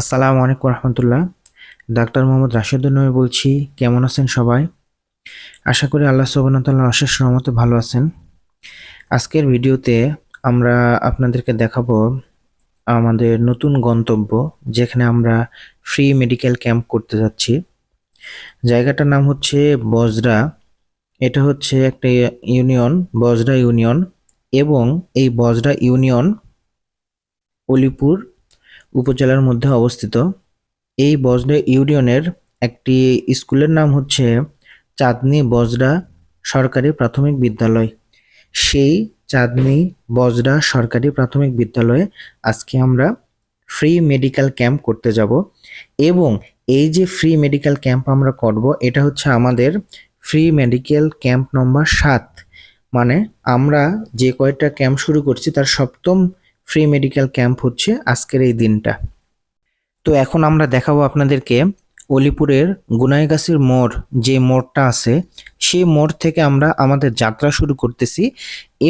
আসসালামু আলাইকুম রহমতুল্লাহ। ডাক্তার মোহাম্মদ রাশেদুল নবী বলছি, কেমন আছেন সবাই? আশা করি আল্লাহ সুবহানাহু অশেষ রহমতে ভালো আছেন। আজকের ভিডিওতে আমরা আপনাদেরকে দেখাবো আমাদের নতুন গন্তব্য, যেখানে আমরা ফ্রি মেডিকেল ক্যাম্প করতে যাচ্ছি। জায়গাটার নাম হচ্ছে বজরা। এটা হচ্ছে একটা ইউনিয়ন, বজরা ইউনিয়ন এবং এই বজরা ইউনিয়ন অলিপুর উপজেলার মধ্যে অবস্থিত। এই বজরা ইউনিয়নের একটি স্কুলের নাম হচ্ছে চাঁদনি বজরা সরকারি প্রাথমিক বিদ্যালয়। সেই চাঁদনি বজরা সরকারি প্রাথমিক বিদ্যালয়ে আজকে আমরা ফ্রি মেডিকেল ক্যাম্প করতে যাব এবং এই যে ফ্রি মেডিকেল ক্যাম্প আমরা করব, এটা হচ্ছে আমাদের ফ্রি মেডিকেল ক্যাম্প নম্বর সাত। মানে আমরা যে কয়টা ক্যাম্প শুরু করছি, তার সপ্তম ফ্রি মেডিকেল ক্যাম্প হচ্ছে আজকের এই দিনটা। তো এখন আমরা দেখাবো আপনাদেরকে অলিপুরের গুনাইগাছির মোড়, যে মোড়টা আছে, সেই মোড় থেকে আমরা আমাদের যাত্রা শুরু করতেছি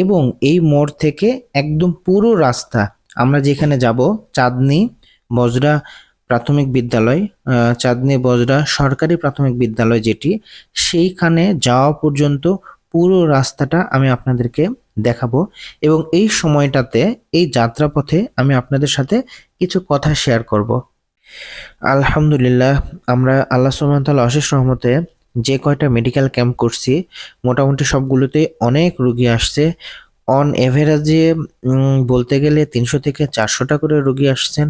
এবং এই মোড় থেকে একদম পুরো রাস্তা, আমরা যেখানে যাব, চাঁদনি বজরা প্রাথমিক বিদ্যালয় চাঁদনি বজরা সরকারি প্রাথমিক বিদ্যালয় যেটি, সেইখানে যাওয়া পর্যন্ত পুরো রাস্তাটা আমি আপনাদেরকে দেখাবো এবং এই সময়টাতে এই যাত্রাপথে আমি আপনাদের সাথে কিছু কথা শেয়ার করব। আলহামদুলিল্লাহ, আমরা আল্লাহ তাআলা অশেষ রহমতে যে কয়টা মেডিকেল ক্যাম্প করছি, মোটামুটি সবগুলোতে অনেক রুগী আসছে। অন এভারেজে বলতে গেলে তিনশো থেকে চারশোটা করে রুগী আসছেন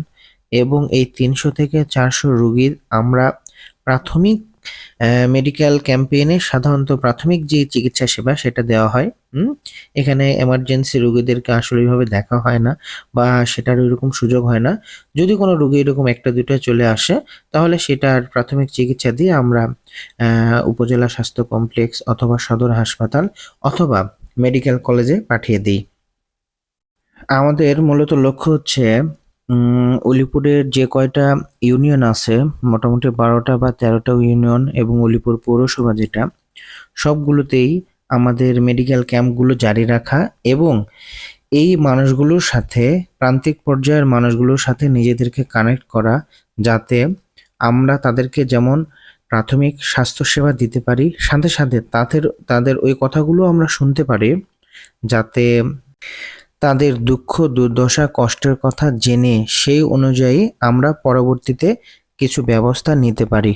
এবং এই তিনশো থেকে চারশো রুগীর আমরা প্রাথমিক মেডিকেল ক্যাম্পেইনে সাধারণত প্রাথমিক যে চিকিৎসা সেবা সেটা দেওয়া হয় এখানে এমার্জেন্সি রোগীদেরকে আসলে ওইভাবে দেখা হয় না বা সেটার ওইরকম সুযোগ হয় না। যদি কোনো রোগী এরকম একটা দুটো চলে আসে, তাহলে সেটার প্রাথমিক চিকিৎসা দিয়ে আমরা উপজেলা স্বাস্থ্য কমপ্লেক্স অথবা সদর হাসপাতাল অথবা মেডিকেল কলেজে পাঠিয়ে দিই। আমাদের মূলত লক্ষ্য হচ্ছে উম, উলিপুরের যে কয়টা ইউনিয়ন আছে মোটামুটি বারোটা বা তেরোটা ইউনিয়ন এবং উলিপুর পৌরসভা যেটা সবগুলোতেই আমাদের মেডিকেল ক্যাম্পগুলো জারি রাখা এবং এই মানুষগুলোর সাথে প্রান্তিক পর্যায়ের মানুষগুলোর সাথে নিজেদেরকে কানেক্ট করা যাতে আমরা তাদেরকে যেমন প্রাথমিক স্বাস্থ্যসেবা দিতে পারি সাথে সাথে তাদের তাদের ওই কথাগুলো আমরা শুনতে পারি যাতে তাদের দুঃখ, দুর্দশা, কষ্টের কথা জেনে সেই অনুযায়ী আমরা পরবর্তীতে কিছু ব্যবস্থা নিতে পারি,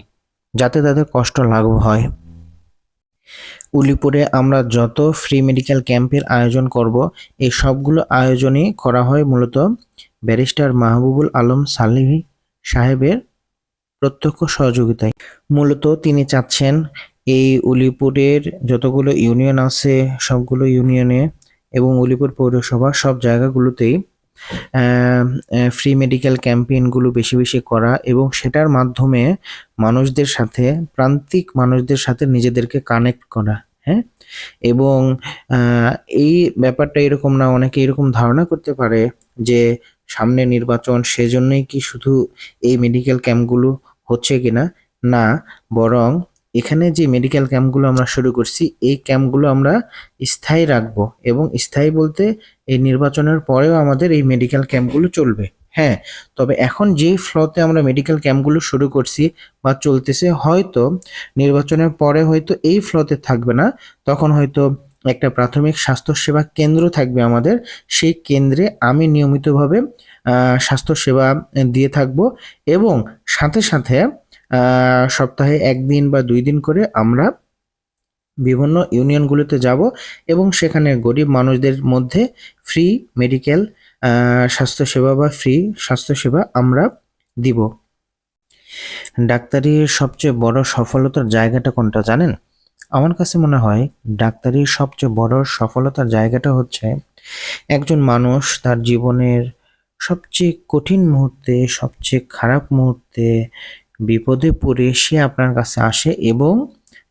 যাতে তাদের কষ্ট লাঘব হয়। উলিপুরে আমরা যত ফ্রি মেডিকেল ক্যাম্পের আয়োজন করব, এই সবগুলো আয়োজনই করা হয় মূলত ব্যারিস্টার মাহবুবুল আলম সালিহি সাহেবের প্রত্যক্ষ সহযোগিতায়। মূলত তিনি চাচ্ছেন এই উলিপুরের যতগুলো ইউনিয়ন আছে, সবগুলো ইউনিয়নে এবং উলিপুর পৌরসভা সব জায়গাগুলোতেই ফ্রি মেডিকেল ক্যাম্পেইনগুলো বেশি বেশি করা এবং সেটার মাধ্যমে মানুষদের সাথে, প্রান্তিক মানুষদের সাথে নিজেদেরকে কানেক্ট করা হ্যাঁ? এবং এই ব্যাপারটা এরকম না, অনেকে এরকম ধারণা করতে পারে যে সামনে নির্বাচন সেজন্যই কি শুধু এই মেডিকেল ক্যাম্পগুলো হচ্ছে কিনা? না, বরং এখানে যে মেডিকেল ক্যাম্পগুলো আমরা শুরু করছি, এই ক্যাম্পগুলো আমরা স্থায়ী রাখব এবং স্থায়ী বলতে এই নির্বাচনের পরেও আমাদের এই মেডিকেল ক্যাম্পগুলো চলবে। হ্যাঁ তবে এখন যেই ফ্লোতে আমরা মেডিকেল ক্যাম্পগুলো শুরু করছি বা চলতেছে, হয়তো নির্বাচনের পরে হয়তো এই ফ্লোতে থাকবে না, তখন হয়তো একটা প্রাথমিক স্বাস্থ্যসেবা কেন্দ্র থাকবে আমাদের। সেই কেন্দ্রে আমি নিয়মিতভাবে স্বাস্থ্যসেবা দিয়ে থাকব এবং সাথে সাথে সপ্তাহে একদিন বা দুই দিন করে আমরা বিভিন্ন ইউনিয়নগুলোতে যাব এবং সেখানে গরিব মানুষদের মধ্যে ফ্রি মেডিকেল স্বাস্থ্যসেবা বা ফ্রি স্বাস্থ্যসেবা আমরা দিব। ডাক্তারির সবচেয়ে বড় সফলতার জায়গাটা কোনটা জানেন? আমার কাছে মনে হয় ডাক্তারির সবচেয়ে বড় সফলতার জায়গাটা হচ্ছে একজন মানুষ তার জীবনের সবচেয়ে কঠিন মুহূর্তে, সবচেয়ে খারাপ মুহূর্তে বিপদে পড়ে সে আপনার কাছে আসে এবং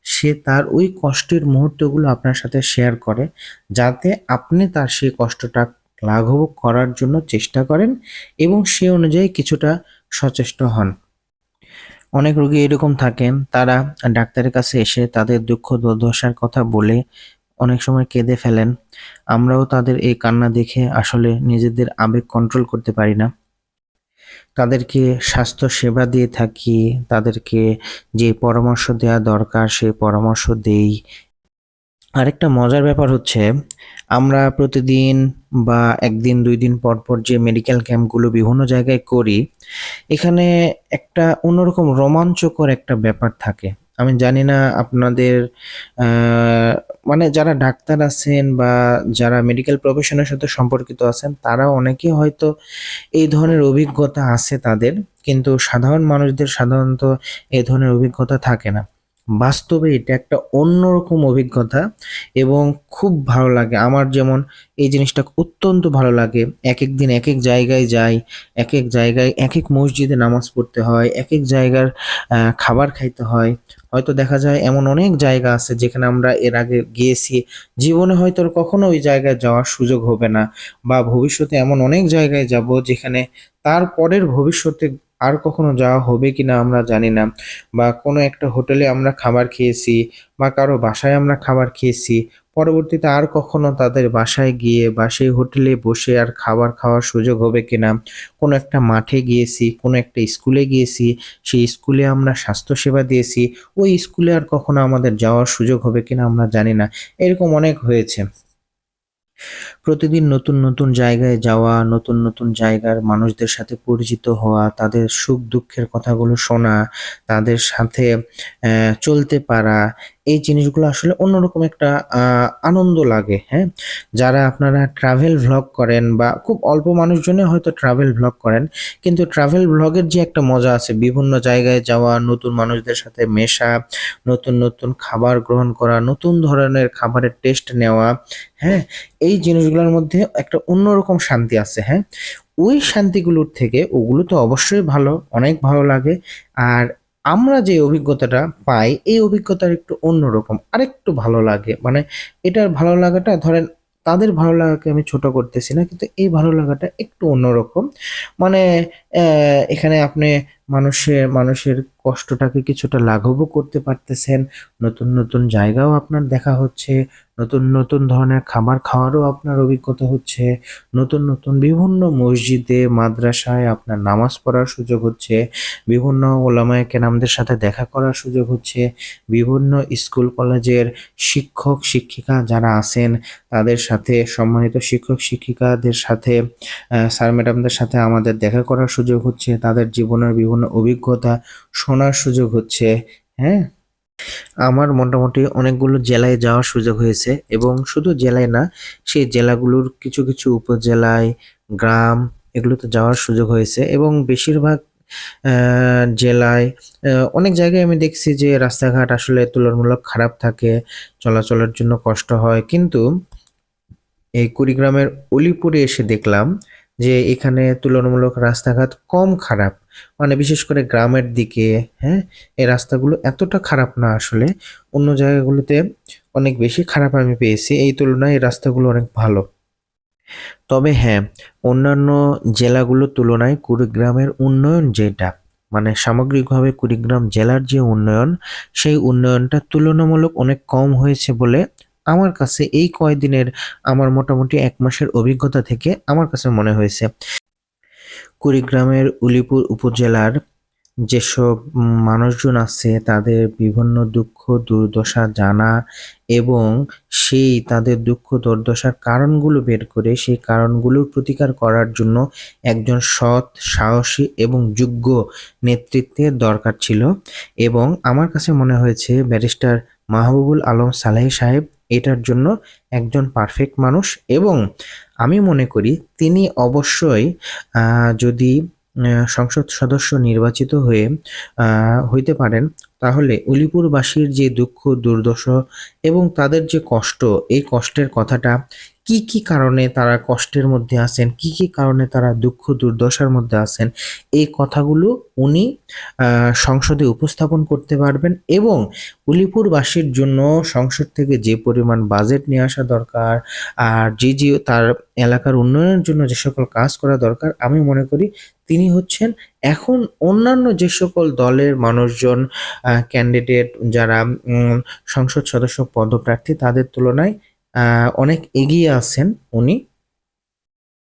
সে তার ওই কষ্টের মুহূর্তগুলো আপনার সাথে শেয়ার করে, যাতে আপনি তার সেই কষ্টটা লাঘব করার জন্য চেষ্টা করেন এবং সে অনুযায়ী কিছুটা সচেষ্ট হন। অনেক রোগী এরকম থাকেন, তারা ডাক্তারের কাছে এসে তাদের দুঃখ দুর্দশার কথা বলে অনেক সময় কেঁদে ফেলেন। আমরাও তাদের এই কান্না দেখে আসলে নিজেদের আবেগ কন্ট্রোল করতে পারি না। তাদেরকে স্বাস্থ্য সেবা দিয়ে থাকি, তাদেরকে যে পরামর্শ দেওয়া দরকার সেই পরামর্শ দেই। আরেকটা মজার ব্যাপার হচ্ছে, আমরা প্রতিদিন বা একদিন, দুই দিন পর পর যে মেডিকেল ক্যাম্পগুলো বিভিন্ন জায়গায় করি, এখানে একটা অন্যরকম রোমাঞ্চকর একটা ব্যাপার থাকে। আমি জানি না আপনাদের মানে যারা ডাক্তার আছেন বা যারা মেডিকেল প্রফেশনের সাথে সম্পর্কিত আছেন, তারা অনেকে হয়তো এই ধরনের অভিজ্ঞতা আছে তাদের, কিন্তু সাধারণ মানুষদের সাধারণত এই ধরনের অভিজ্ঞতা থাকে না। বাস্তবে এটা একটা অন্যরকম অভিজ্ঞতা এবং খুব ভালো লাগে। আমার যেমন এই জিনিসটা অত্যন্ত ভালো লাগে। এক এক দিন এক এক জায়গায় যাই এক এক জায়গায় এক এক মসজিদে নামাজ পড়তে হয় এক এক জায়গার খাবার খাইতে হয়। হয়তো দেখা যায় এমন অনেক জায়গা আছে যেখানে আমরা এর আগে গিয়েছি। জীবনে হয়তো আর কখনো ওই জায়গায় যাওয়ার সুযোগ হবে না বা ভবিষ্যতে এমন অনেক জায়গায় যাব যেখানে তারপরের ভবিষ্যতে আর কখনো যাওয়া হবে কি না আমরা জানি না। বা কোনো একটা হোটেলে আমরা খাবার খেয়েছি বা কারও বাসায় আমরা খাবার খেয়েছি, পরবর্তীতে আর কখনো তাদের বাসায় গিয়ে বা সেই হোটেলে বসে আর খাবার খাওয়ার সুযোগ হবে কিনা, কোনো একটা মাঠে গিয়েছি, কোনো একটা স্কুলে গিয়েছি, সেই স্কুলে আমরা স্বাস্থ্যসেবা দিয়েছি, ওই স্কুলে আর কখনো আমাদের যাওয়ার সুযোগ হবে কিনা আমরা জানি না। এরকম অনেক হয়েছে। প্রতিদিন নতুন নতুন জায়গায় যাওয়া, নতুন নতুন জায়গার মানুষদের সাথে পরিচিত হওয়া, তাদের সুখ দুঃখের কথাগুলো শোনা, তাদের সাথে চলতে পারা এই জিনিসগুলো আসলে অন্যরকম একটা আনন্দ লাগে হ্যাঁ? যারা আপনারা ট্রাভেল ভ্লগ করেন বা খুব অল্প মানুষজনে হয়তো ট্রাভেল ভ্লগ করেন, কিন্তু ট্রাভেল ভ্লগের যে একটা মজা আছে, বিভিন্ন জায়গায় যাওয়া, নতুন মানুষদের সাথে মেশা, নতুন নতুন খাবার গ্রহণ করা, নতুন ধরনের খাবারের টেস্ট নেওয়া হ্যাঁ? এই জিনিসগুলোর মধ্যে একটা অন্যরকম শান্তি আছে হ্যাঁ? ওই শান্তিগুলোর থেকে ওগুলো তো অবশ্যই ভালো, অনেক ভালো লাগে। আর আমরা যে অভিজ্ঞতাটা পাই, এই অভিজ্ঞতার একটু অন্যরকম, আরেকটু ভালো লাগে। মানে এটার ভালো লাগাটা, ধরেন তাদের ভালো লাগাকে আমি ছোট করতেছি না, কিন্তু এই ভালো লাগাটা একটু অন্যরকম। মানে এখানে আপনি মানুষের মানুষের কষ্টটাকে কিছুটা লাঘবও করতে পারতেছেন। নতুন নতুন জায়গাও আপনার দেখা হচ্ছে। নতুন নতুন ধরনের খাবার খাওয়ারও আপনার অভিজ্ঞতা হচ্ছে। নতুন নতুন বিভিন্ন মসজিদে, মাদ্রাসায় আপনার নামাজ পড়ার সুযোগ হচ্ছে। বিভিন্ন ওলামায়ে কেরামদের সাথে দেখা করার সুযোগ হচ্ছে। বিভিন্ন স্কুল, কলেজের শিক্ষক, শিক্ষিকা যারা আছেন, তাদের সাথে, সম্মানিত শিক্ষক, শিক্ষিকাদের সাথে স্যার, ম্যাডামদের সাথে আমাদের দেখা করার সুযোগ হচ্ছে। তাদের জীবনের বিভিন্ন অভিজ্ঞতা শোনার সুযোগ হচ্ছে হ্যাঁ? আমার মোটামুটি অনেকগুলো জেলায় যাওয়ার সুযোগ হয়েছে এবং শুধু জেলায় না, সেই জেলাগুলোর কিছু কিছু উপজেলায়, গ্রাম এগুলোতে যাওয়ার সুযোগ হয়েছে এবং বেশিরভাগ জেলায় অনেক জায়গায় আমি দেখছি যে রাস্তাঘাট আসলে তুলনামূলক খারাপ থাকে, চলাচলের জন্য কষ্ট হয়। কিন্তু এই কুড়িগ্রামের অলিপুরে এসে দেখলাম যে এখানে তুলনামূলক রাস্তাঘাট কম খারাপ। মানে বিশেষ করে গ্রামের দিকে হ্যাঁ এই রাস্তাগুলো এতটা খারাপ না আসলে। অন্য জায়গাগুলোতে অনেক বেশি খারাপ আমি পেয়েছি। এই তুলনায় এই রাস্তাগুলো অনেক ভালো। তবে হ্যাঁ অন্যান্য জেলাগুলোর তুলনায় কুড়িগ্রামের উন্নয়ন যেটা মানে সামগ্রিকভাবে কুড়িগ্রাম জেলার যে উন্নয়ন, সেই উন্নয়নটা তুলনামূলক অনেক কম হয়েছে বলে আমার কাছে এই কয়দিনের, আমার মোটামুটি এক মাসের অভিজ্ঞতা থেকে আমার কাছে মনে হয়েছে। কুড়িগ্রামের উলিপুর উপজেলার যেসব মানুষজন আছে, তাদের বিভিন্ন দুঃখ, দুর্দশা জানা এবং সেই তাদের দুঃখ, দুর্দশার কারণগুলো বের করে সেই কারণগুলোর প্রতিকার করার জন্য একজন সৎ, সাহসী এবং যোগ্য নেতৃত্বের দরকার ছিল এবং আমার কাছে মনে হয়েছে ব্যারিস্টার মাহবুবুল আলম সালাহি সাহেব এটার জন্য একজন পারফেক্ট মানুষ এবং আমি মনে করি তিনি অবশ্যই যদি সংসদ সদস্য নির্বাচিত হয়ে হইতে পারেন, তাহলে উলিপুরবাসীর যে দুঃখ, দুর্দশা এবং তাদের যে কষ্ট, এই কষ্টের কথাটা কি কি কারণে তারা কষ্টের মধ্যে আছেন? কি কি কারণে তারা দুঃখ, দুর্দশার মধ্যে আছেন? এই কথাগুলো উনি সংসদে উপস্থাপন করতে পারবেন এবং উলিপুরবাসীর জন্য সংসদ থেকে যে পরিমাণ বাজেট নিয়ে আসা দরকার আর যে যে তার এলাকার উন্নয়নের জন্য যে সকল কাজ করা দরকার, আমি মনে করি তিনি হচ্ছেন এখন অন্যান্য যে সকল দলের মানুষজন ক্যান্ডিডেট যারা সংসদ সদস্য পদপ্রার্থী তাদের তুলনায় অনেক এগিয়ে আছেন উনি।